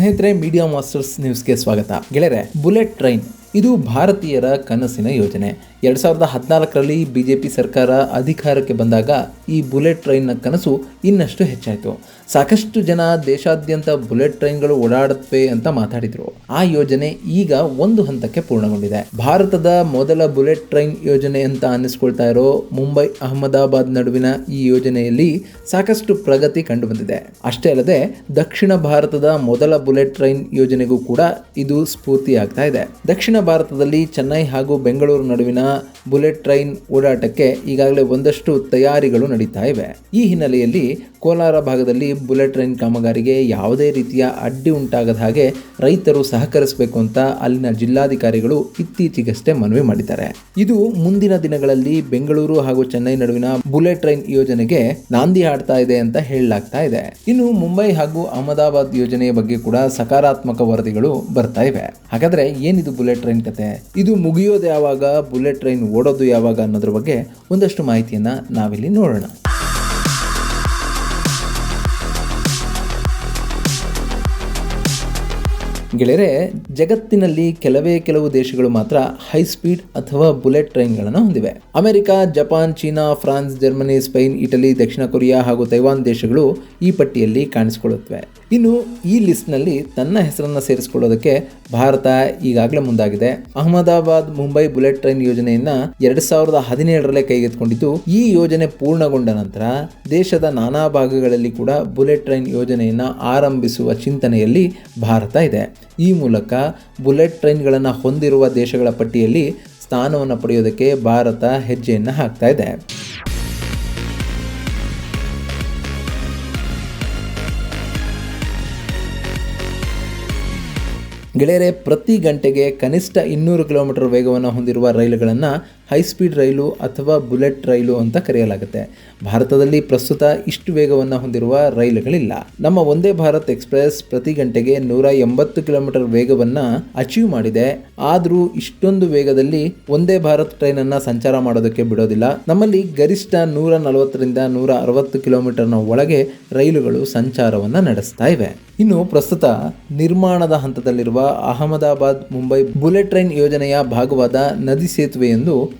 ಸ್ನೇಹಿತರೆ media masters ನ್ಯೂಸ್ಗೆ ಸ್ವಾಗತ. ಗೆಳೆಯರೆ ಬುಲೆಟ್ ಟ್ರೈನ್ ಇದು ಭಾರತೀಯರ ಕನಸಿನ ಯೋಜನೆ. ಎರಡು ಸಾವಿರದ ಹದಿನಾಲ್ಕರಲ್ಲಿ ಬಿಜೆಪಿ ಸರ್ಕಾರ ಅಧಿಕಾರಕ್ಕೆ ಬಂದಾಗ ಈ ಬುಲೆಟ್ ಟ್ರೈನ್ನ ಕನಸು ಇನ್ನಷ್ಟು ಹೆಚ್ಚಾಯಿತು. ಸಾಕಷ್ಟು ಜನ ದೇಶಾದ್ಯಂತ ಬುಲೆಟ್ ಟ್ರೈನ್ಗಳು ಓಡಾಡುತ್ತವೆ ಅಂತ ಮಾತಾಡಿದ್ರು. ಆ ಯೋಜನೆ ಈಗ ಒಂದು ಹಂತಕ್ಕೆ ಪೂರ್ಣಗೊಂಡಿದೆ. ಭಾರತದ ಮೊದಲ ಬುಲೆಟ್ ಟ್ರೈನ್ ಯೋಜನೆ ಅಂತ ಅನ್ನಿಸ್ಕೊಳ್ತಾ ಇರೋ ಮುಂಬೈ ಅಹಮದಾಬಾದ್ ನಡುವಿನ ಈ ಯೋಜನೆಯಲ್ಲಿ ಸಾಕಷ್ಟು ಪ್ರಗತಿ ಕಂಡುಬಂದಿದೆ. ಅಷ್ಟೇ ಅಲ್ಲದೆ ದಕ್ಷಿಣ ಭಾರತದ ಮೊದಲ ಬುಲೆಟ್ ಟ್ರೈನ್ ಯೋಜನೆಗೂ ಕೂಡ ಇದು ಸ್ಫೂರ್ತಿಯಾಗ್ತಾ ಇದೆ. ದಕ್ಷಿಣ ಭಾರತದಲ್ಲಿ ಚೆನ್ನೈ ಹಾಗೂ ಬೆಂಗಳೂರು ನಡುವಿನ ಬುಲೆಟ್ ಟ್ರೈನ್ ಓಡಾಟಕ್ಕೆ ಈಗಾಗಲೇ ಒಂದಷ್ಟು ತಯಾರಿಗಳು ನಡೀತಾ ಇವೆ. ಈ ಹಿನ್ನೆಲೆಯಲ್ಲಿ ಕೋಲಾರ ಭಾಗದಲ್ಲಿ ಬುಲೆಟ್ ಟ್ರೈನ್ ಕಾಮಗಾರಿಗೆ ಯಾವುದೇ ರೀತಿಯ ಅಡ್ಡಿ ಉಂಟಾಗದ ಹಾಗೆ ರೈತರು ಸಹಕರಿಸಬೇಕು ಅಂತ ಅಲ್ಲಿನ ಜಿಲ್ಲಾಧಿಕಾರಿಗಳು ಇತ್ತೀಚೆಗಷ್ಟೇ ಮನವಿ ಮಾಡಿದ್ದಾರೆ. ಇದು ಮುಂದಿನ ದಿನಗಳಲ್ಲಿ ಬೆಂಗಳೂರು ಹಾಗೂ ಚೆನ್ನೈ ನಡುವಿನ ಬುಲೆಟ್ ಟ್ರೈನ್ ಯೋಜನೆಗೆ ನಾಂದಿ ಆಡ್ತಾ ಇದೆ ಅಂತ ಹೇಳಲಾಗ್ತಾ ಇದೆ. ಇನ್ನು ಮುಂಬೈ ಹಾಗೂ ಅಹಮದಾಬಾದ್ ಯೋಜನೆಯ ಬಗ್ಗೆ ಕೂಡ ಸಕಾರಾತ್ಮಕ ವರದಿಗಳು ಬರ್ತಾ ಇವೆ. ಹಾಗಾದ್ರೆ ಏನಿದು ಬುಲೆಟ್ ಕತೆ ಇದು ಮುಗಿಯೋದು ಯಾವಾಗ ಬುಲೆಟ್ ಟ್ರೈನ್ ಓಡೋದು ಯಾವಾಗ ಅನ್ನೋದ್ರ ಬಗ್ಗೆ ಒಂದಷ್ಟು ಮಾಹಿತಿಯನ್ನ ನಾವಿಲ್ಲಿ ನೋಡೋಣ. ಗೆಳೆಯರೆ, ಜಗತ್ತಿನಲ್ಲಿ ಕೆಲವೇ ಕೆಲವು ದೇಶಗಳು ಮಾತ್ರ ಹೈ ಸ್ಪೀಡ್ ಅಥವಾ ಬುಲೆಟ್ ಟ್ರೈನ್ಗಳನ್ನು ಹೊಂದಿವೆ. America, Japan, China, France, Germany, Spain, Italy, ದಕ್ಷಿಣ ಕೊರಿಯಾ ಹಾಗೂ ತೈವಾನ್ ದೇಶಗಳು ಈ ಪಟ್ಟಿಯಲ್ಲಿ ಕಾಣಿಸಿಕೊಳ್ಳುತ್ತವೆ. ಇನ್ನು ಈ ಲಿಸ್ಟ್ನಲ್ಲಿ ತನ್ನ ಹೆಸರನ್ನು ಸೇರಿಸಿಕೊಳ್ಳೋದಕ್ಕೆ ಭಾರತ ಈಗಾಗಲೇ ಮುಂದಾಗಿದೆ. ಅಹಮದಾಬಾದ್, ಮುಂಬೈ ಬುಲೆಟ್ ಟ್ರೈನ್ ಯೋಜನೆಯನ್ನ ಎರಡ್ ಸಾವಿರದ ಹದಿನೇಳರಲ್ಲೇ ಕೈಗೆತ್ತಿಕೊಂಡಿದ್ದು, ಈ ಯೋಜನೆ ಪೂರ್ಣಗೊಂಡ ನಂತರ ದೇಶದ ನಾನಾ ಭಾಗಗಳಲ್ಲಿ ಕೂಡ ಬುಲೆಟ್ ಟ್ರೈನ್ ಯೋಜನೆಯನ್ನ ಆರಂಭಿಸುವ ಚಿಂತನೆಯಲ್ಲಿ ಭಾರತ ಇದೆ. ಈ ಮೂಲಕ ಬುಲೆಟ್ ಟ್ರೈನ್ಗಳನ್ನು ಹೊಂದಿರುವ ದೇಶಗಳ ಪಟ್ಟಿಯಲ್ಲಿ ಸ್ಥಾನವನ್ನು ಪಡೆಯೋದಕ್ಕೆ ಭಾರತ ಹೆಜ್ಜೆಯನ್ನು ಹಾಕ್ತಾ ಇದೆ. ಗೆಳೆಯರೆ ಪ್ರತಿ ಗಂಟೆಗೆ ಕನಿಷ್ಠ ಇನ್ನೂರು ಕಿಲೋಮೀಟರ್ ವೇಗವನ್ನು ಹೊಂದಿರುವ ರೈಲುಗಳನ್ನು ಹೈ ಸ್ಪೀಡ್ ರೈಲು ಅಥವಾ ಬುಲೆಟ್ ರೈಲು ಅಂತ ಕರೆಯಲಾಗುತ್ತೆ. ಭಾರತದಲ್ಲಿ ಪ್ರಸ್ತುತ ಇಷ್ಟು ವೇಗವನ್ನು ಹೊಂದಿರುವ ರೈಲುಗಳಿಲ್ಲ. ನಮ್ಮ ಒಂದೇ ಭಾರತ್ ಎಕ್ಸ್ಪ್ರೆಸ್ ಪ್ರತಿ ಗಂಟೆಗೆ ನೂರ ಎಂಬತ್ತು ಕಿಲೋಮೀಟರ್ ವೇಗವನ್ನು ಅಚೀವ್ ಮಾಡಿದೆ. ಆದರೂ ಇಷ್ಟೊಂದು ವೇಗದಲ್ಲಿ ಒಂದೇ ಭಾರತ್ ಟ್ರೈನನ್ನು ಸಂಚಾರ ಮಾಡೋದಕ್ಕೆ ಬಿಡೋದಿಲ್ಲ. ನಮ್ಮಲ್ಲಿ ಗರಿಷ್ಠ ನೂರ ನಲವತ್ತರಿಂದ ನೂರ ಅರವತ್ತು ಕಿಲೋಮೀಟರ್ನ ಒಳಗೆ ರೈಲುಗಳು ಸಂಚಾರವನ್ನು ನಡೆಸ್ತಾ ಇವೆ. ಇನ್ನು ಪ್ರಸ್ತುತ ನಿರ್ಮಾಣದ ಹಂತದಲ್ಲಿರುವ ಅಹಮದಾಬಾದ್ ಮುಂಬೈ ಬುಲೆಟ್ ಟ್ರೈನ್ ಯೋಜನೆಯ ಭಾಗವಾದ ನದಿ ಸೇತುವೆಯೊಂದು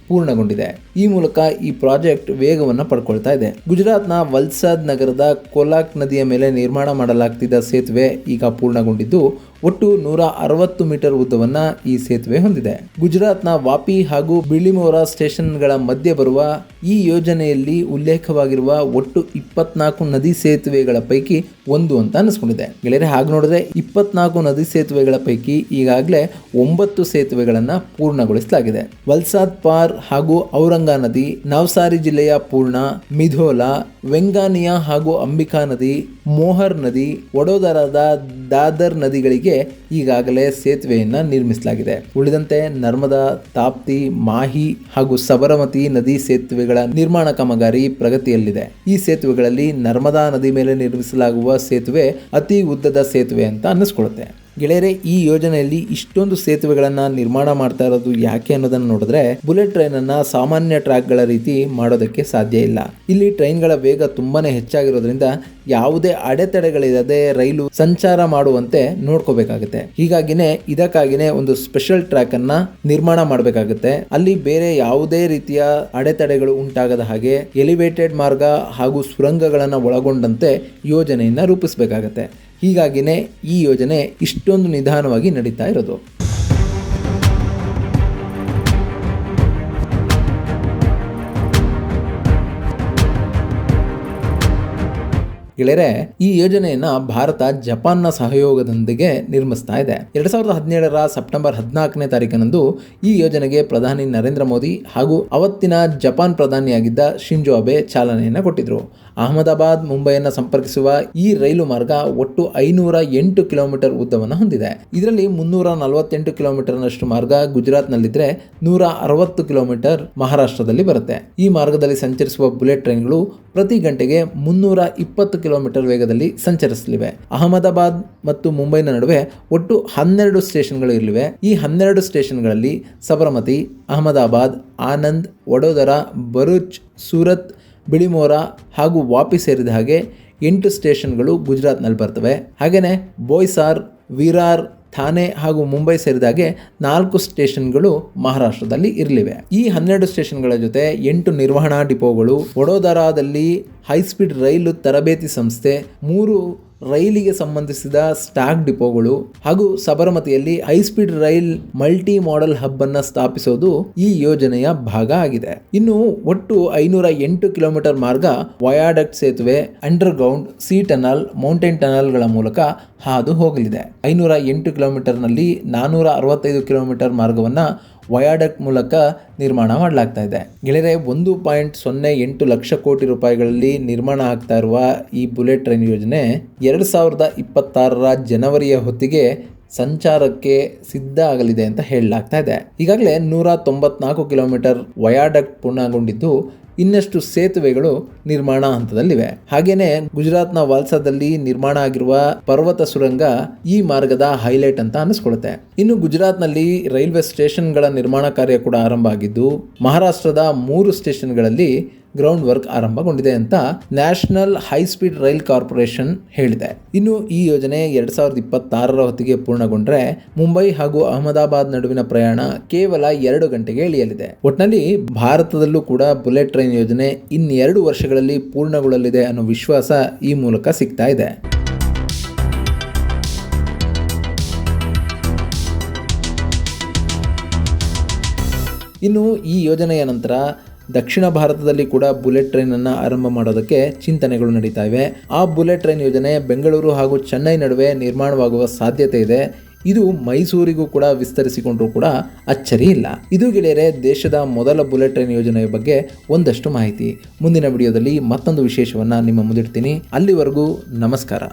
ಪೂರ್ಣಗೊಂಡಿದೆ. ಈ ಮೂಲಕ ಈ ಪ್ರಾಜೆಕ್ಟ್ ವೇಗವನ್ನು ಪಡ್ಕೊಳ್ತಾ ಇದೆ. ಗುಜರಾತ್ನ ವಲ್ಸಾದ್ ನಗರದ ಕೋಲಾಕ್ ನದಿಯ ಮೇಲೆ ನಿರ್ಮಾಣ ಮಾಡಲಾಗ್ತಿದ್ದ ಸೇತುವೆ ಈಗ ಪೂರ್ಣಗೊಂಡಿದ್ದು, ಒಟ್ಟು ನೂರ ಅರವತ್ತು ಮೀಟರ್ ಉದ್ದವನ್ನ ಈ ಸೇತುವೆ ಹೊಂದಿದೆ. ಗುಜರಾತ್ನ ವಾಪಿ ಹಾಗೂ ಬಿಳಿಮೋರಾ ಸ್ಟೇಷನ್ಗಳ ಮಧ್ಯೆ ಬರುವ ಈ ಯೋಜನೆಯಲ್ಲಿ ಉಲ್ಲೇಖವಾಗಿರುವ ಒಟ್ಟು ಇಪ್ಪತ್ನಾಲ್ಕು ನದಿ ಸೇತುವೆಗಳ ಪೈಕಿ ಒಂದು ಅಂತ ಅನಿಸ್ಕೊಂಡಿದೆ. ಗೆಳೆಯರೆ, ಹಾಗೆ ನೋಡಿದ್ರೆ ಇಪ್ಪತ್ನಾಲ್ಕು ನದಿ ಸೇತುವೆಗಳ ಪೈಕಿ ಈಗಾಗಲೇ ಒಂಬತ್ತು ಸೇತುವೆಗಳನ್ನು ಪೂರ್ಣಗೊಳಿಸಲಾಗಿದೆ. ವಲ್ಸಾದ್ ಪಾರ್ ಹಾಗೂ ಔರಂಗಾ ನದಿ, ನವ್ಸಾರಿ ಜಿಲ್ಲೆಯ ಪೂರ್ಣ, ಮಿಧೋಲಾ ವೆಂಗಾನಿಯಾ ಹಾಗೂ ಅಂಬಿಕಾ ನದಿ, ಮೋಹರ್ ನದಿ, ವಡೋದರಾದ ದಾದರ್ ನದಿಗಳಿಗೆ ಈಗಾಗಲೇ ಸೇತುವೆಯನ್ನ ನಿರ್ಮಿಸಲಾಗಿದೆ. ಉಳಿದಂತೆ ನರ್ಮದಾ, ತಾಪ್ತಿ, ಮಾಹಿ ಹಾಗೂ ಸಬರಮತಿ ನದಿ ಸೇತುವೆಗಳ ನಿರ್ಮಾಣ ಕಾಮಗಾರಿ ಪ್ರಗತಿಯಲ್ಲಿದೆ. ಈ ಸೇತುವೆಗಳಲ್ಲಿ ನರ್ಮದಾ ನದಿ ಮೇಲೆ ನಿರ್ಮಿಸಲಾಗುವ ಸೇತುವೆ ಅತಿ ಉದ್ದದ ಸೇತುವೆ ಅಂತ ಅನ್ನಿಸ್ಕೊಳ್ಳುತ್ತೆ. ಗೆಳೆಯರೆ, ಈ ಯೋಜನೆಯಲ್ಲಿ ಇಷ್ಟೊಂದು ಸೇತುವೆಗಳನ್ನು ನಿರ್ಮಾಣ ಮಾಡ್ತಾ ಇರೋದು ಯಾಕೆ ಅನ್ನೋದನ್ನು ನೋಡಿದ್ರೆ, ಬುಲೆಟ್ ಟ್ರೈನ್ ಅನ್ನ ಸಾಮಾನ್ಯ ಟ್ರ್ಯಾಕ್ಗಳ ರೀತಿ ಮಾಡೋದಕ್ಕೆ ಸಾಧ್ಯ ಇಲ್ಲ. ಇಲ್ಲಿ ಟ್ರೈನ್ಗಳ ವೇಗ ತುಂಬಾನೇ ಹೆಚ್ಚಾಗಿರೋದ್ರಿಂದ ಯಾವುದೇ ಅಡೆತಡೆಗಳಿಲ್ಲದೆ ರೈಲು ಸಂಚಾರ ಮಾಡುವಂತೆ ನೋಡ್ಕೋಬೇಕಾಗುತ್ತೆ. ಹೀಗಾಗಿನೇ ಇದಕ್ಕಾಗಿನೇ ಒಂದು ಸ್ಪೆಷಲ್ ಟ್ರ್ಯಾಕ್ ಅನ್ನ ನಿರ್ಮಾಣ ಮಾಡಬೇಕಾಗುತ್ತೆ. ಅಲ್ಲಿ ಬೇರೆ ಯಾವುದೇ ರೀತಿಯ ಅಡೆತಡೆಗಳು ಉಂಟಾಗದ ಹಾಗೆ ಎಲಿವೇಟೆಡ್ ಮಾರ್ಗ ಹಾಗೂ ಸುರಂಗಗಳನ್ನು ಒಳಗೊಂಡಂತೆ ಯೋಜನೆಯನ್ನ ರೂಪಿಸಬೇಕಾಗತ್ತೆ. ಹೀಗಾಗಿನೇ ಈ ಯೋಜನೆ ಇಷ್ಟೊಂದು ನಿಧಾನವಾಗಿ ನಡೀತಾ ಇರೋದು. ಗೆಳೆಯರೆ, ಈ ಯೋಜನೆಯನ್ನ ಭಾರತ ಜಪಾನ್ನ ಸಹಯೋಗದೊಂದಿಗೆ ನಿರ್ಮಿಸ್ತಾ ಇದೆ. ಎರಡ್ ಸಾವಿರದ ಹದಿನೇಳರ ಸೆಪ್ಟೆಂಬರ್ ಹದಿನಾಲ್ಕನೇ ತಾರೀಕಿನಂದು ಈ ಯೋಜನೆಗೆ ಪ್ರಧಾನಿ ನರೇಂದ್ರ ಮೋದಿ ಹಾಗೂ ಅವತ್ತಿನ ಜಪಾನ್ ಪ್ರಧಾನಿಯಾಗಿದ್ದ ಶಿಂಜೋ ಅಬೆ ಚಾಲನೆಯನ್ನು ಕೊಟ್ಟಿದ್ರು. ಅಹಮದಾಬಾದ್, ಮುಂಬೈಯನ್ನು ಸಂಪರ್ಕಿಸುವ ಈ ರೈಲು ಮಾರ್ಗ ಒಟ್ಟು ಐನೂರ ಎಂಟು ಕಿಲೋಮೀಟರ್ ಉದ್ದವನ್ನು ಹೊಂದಿದೆ. ಇದರಲ್ಲಿ ಮುನ್ನೂರ ನಲವತ್ತೆಂಟು ಕಿಲೋಮೀಟರ್ನಷ್ಟು ಮಾರ್ಗ ಗುಜರಾತ್ನಲ್ಲಿದ್ದರೆ ನೂರ ಅರವತ್ತು ಕಿಲೋಮೀಟರ್ ಮಹಾರಾಷ್ಟ್ರದಲ್ಲಿ ಬರುತ್ತೆ. ಈ ಮಾರ್ಗದಲ್ಲಿ ಸಂಚರಿಸುವ ಬುಲೆಟ್ ಟ್ರೈನ್ಗಳು ಪ್ರತಿ ಗಂಟೆಗೆ ಮುನ್ನೂರ ಇಪ್ಪತ್ತು ಕಿಲೋಮೀಟರ್ ವೇಗದಲ್ಲಿ ಸಂಚರಿಸಲಿವೆ. ಅಹಮದಾಬಾದ್ ಮತ್ತು ಮುಂಬೈನ ನಡುವೆ ಒಟ್ಟು ಹನ್ನೆರಡು ಸ್ಟೇಷನ್ಗಳು ಇರಲಿವೆ. ಈ ಹನ್ನೆರಡು ಸ್ಟೇಷನ್ಗಳಲ್ಲಿ ಸಬರಮತಿ, ಅಹಮದಾಬಾದ್, ಆನಂದ್, ವಡೋದರ, ಭರೂಚ್, ಸೂರತ್, ಬಿಳಿಮೋರಾ ಹಾಗೂ ವಾಪಿ ಸೇರಿದ ಹಾಗೆ ಎಂಟು ಸ್ಟೇಷನ್ಗಳು ಗುಜರಾತ್ನಲ್ಲಿ ಬರ್ತವೆ. ಹಾಗೆಯೇ ಬೋಯ್ಸಾರ್, ವಿರಾರ್ ಥಾನೆ ಹಾಗೂ ಮುಂಬೈ ಸೇರಿದಾಗೆ ನಾಲ್ಕು ಸ್ಟೇಷನ್ಗಳು ಮಹಾರಾಷ್ಟ್ರದಲ್ಲಿ ಇರಲಿವೆ. ಈ ಹನ್ನೆರಡು ಸ್ಟೇಷನ್ಗಳ ಜೊತೆ ಎಂಟು ನಿರ್ವಹಣಾ ಡಿಪೋಗಳು, ವಡೋದರಾದಲ್ಲಿ ಹೈಸ್ಪೀಡ್ ರೈಲು ತರಬೇತಿ ಸಂಸ್ಥೆ, ಮೂರು ರೈಲಿಗೆ ಸಂಬಂಧಿಸಿದ ಸ್ಟಾಕ್ ಡಿಪೋಗಳು ಹಾಗೂ ಸಬರಮತಿಯಲ್ಲಿ high speed rail multi model hub ಅನ್ನ ಸ್ಥಾಪಿಸೋದು ಈ ಯೋಜನೆಯ ಭಾಗ ಆಗಿದೆ. ಇನ್ನು ಒಟ್ಟು ಐನೂರ ಎಂಟು ಕಿಲೋಮೀಟರ್ ಮಾರ್ಗ ವಯಾಡಕ್ಟ್ ಸೇತುವೆ underground sea tunnel, mountain ಟನಲ್ಗಳ ಮೂಲಕ ಹಾದು ಹೋಗಲಿದೆ. ಐನೂರ ಎಂಟು ಕಿಲೋಮೀಟರ್ನಲ್ಲಿ ನಾನೂರ ಅರವತ್ತೈದು ಕಿಲೋಮೀಟರ್ ಮಾರ್ಗವನ್ನ ವಯಾಡಕ್ಟ್ ಮೂಲಕ ನಿರ್ಮಾಣ ಮಾಡಲಾಗ್ತಾ ಇದೆ. ಗೆಳೆಯರೆ, ಒಂದು ಪಾಯಿಂಟ್ ಸೊನ್ನೆ ಎಂಟು ಲಕ್ಷ ಕೋಟಿ ರೂಪಾಯಿಗಳಲ್ಲಿ ನಿರ್ಮಾಣ ಆಗ್ತಾ ಇರುವ ಈ ಬುಲೆಟ್ ಟ್ರೈನ್ ಯೋಜನೆ ಎರಡು ಸಾವಿರದ ಇಪ್ಪತ್ತಾರರ ಜನವರಿಯ ಹೊತ್ತಿಗೆ ಸಂಚಾರಕ್ಕೆ ಸಿದ್ಧ ಆಗಲಿದೆ ಅಂತ ಹೇಳಲಾಗ್ತಾ ಇದೆ. ಈಗಾಗಲೇ ನೂರ ತೊಂಬತ್ನಾಲ್ಕು ಕಿಲೋಮೀಟರ್ ವಯಾಡಕ್ಟ್ ಪೂರ್ಣಗೊಂಡಿದ್ದು ಇನ್ನಷ್ಟು ಸೇತುವೆಗಳು ನಿರ್ಮಾಣ ಹಂತದಲ್ಲಿವೆ. ಹಾಗೇನೆ ಗುಜರಾತ್ನ ವಾಲ್ಸಾದಲ್ಲಿ ನಿರ್ಮಾಣ ಆಗಿರುವ ಪರ್ವತ ಸುರಂಗ ಈ ಮಾರ್ಗದ ಹೈಲೈಟ್ ಅಂತ ಅನಿಸ್ಕೊಳ್ಳುತ್ತೆ ಇನ್ನು ಗುಜರಾತ್ನಲ್ಲಿ ರೈಲ್ವೆ ಸ್ಟೇಷನ್ಗಳ ನಿರ್ಮಾಣ ಕಾರ್ಯ ಕೂಡ ಆರಂಭ ಆಗಿದ್ದು, ಮಹಾರಾಷ್ಟ್ರದ ಮೂರು ಸ್ಟೇಷನ್ಗಳಲ್ಲಿ ಗ್ರೌಂಡ್ ವರ್ಕ್ ಆರಂಭಗೊಂಡಿದೆ ಅಂತ national high speed rail corporation ಹೇಳಿದೆ. ಇನ್ನು ಈ ಯೋಜನೆ ಎರಡ್ ಸಾವಿರದ ಇಪ್ಪತ್ತಾರರ ಹೊತ್ತಿಗೆ ಪೂರ್ಣಗೊಂಡ್ರೆ ಮುಂಬೈ ಹಾಗೂ ಅಹಮದಾಬಾದ್ ನಡುವಿನ ಪ್ರಯಾಣ ಕೇವಲ ಎರಡು ಗಂಟೆಗೆ ಇಳಿಯಲಿದೆ. ಒಟ್ನಲ್ಲಿ ಭಾರತದಲ್ಲೂ ಕೂಡ ಬುಲೆಟ್ ಟ್ರೈನ್ ಯೋಜನೆ ಇನ್ನೆರಡು ವರ್ಷಗಳಲ್ಲಿ ಪೂರ್ಣಗೊಳ್ಳಲಿದೆ ಅನ್ನೋ ವಿಶ್ವಾಸ ಈ ಮೂಲಕ ಸಿಗ್ತಾ ಇದೆ. ಇನ್ನು ಈ ಯೋಜನೆಯ ನಂತರ ದಕ್ಷಿಣ ಭಾರತದಲ್ಲಿ ಕೂಡ ಬುಲೆಟ್ ಟ್ರೈನನ್ನು ಆರಂಭ ಮಾಡೋದಕ್ಕೆ ಚಿಂತನೆಗಳು ನಡೀತಾ ಇವೆ. ಆ ಬುಲೆಟ್ ಟ್ರೈನ್ ಯೋಜನೆ ಬೆಂಗಳೂರು ಹಾಗೂ ಚೆನ್ನೈ ನಡುವೆ ನಿರ್ಮಾಣವಾಗುವ ಸಾಧ್ಯತೆ ಇದೆ. ಇದು ಮೈಸೂರಿಗೂ ಕೂಡ ವಿಸ್ತರಿಸಿಕೊಂಡರೂ ಕೂಡ ಅಚ್ಚರಿ ಇಲ್ಲ. ಇದು ಗೆಳೆಯರೆ, ದೇಶದ ಮೊದಲ ಬುಲೆಟ್ ಟ್ರೈನ್ ಯೋಜನೆಯ ಬಗ್ಗೆ ಒಂದಷ್ಟು ಮಾಹಿತಿ. ಮುಂದಿನ ವಿಡಿಯೋದಲ್ಲಿ ಮತ್ತೊಂದು ವಿಶೇಷವನ್ನು ನಿಮ್ಮ ಮುಂದಿಡ್ತೀನಿ. ಅಲ್ಲಿವರೆಗೂ ನಮಸ್ಕಾರ.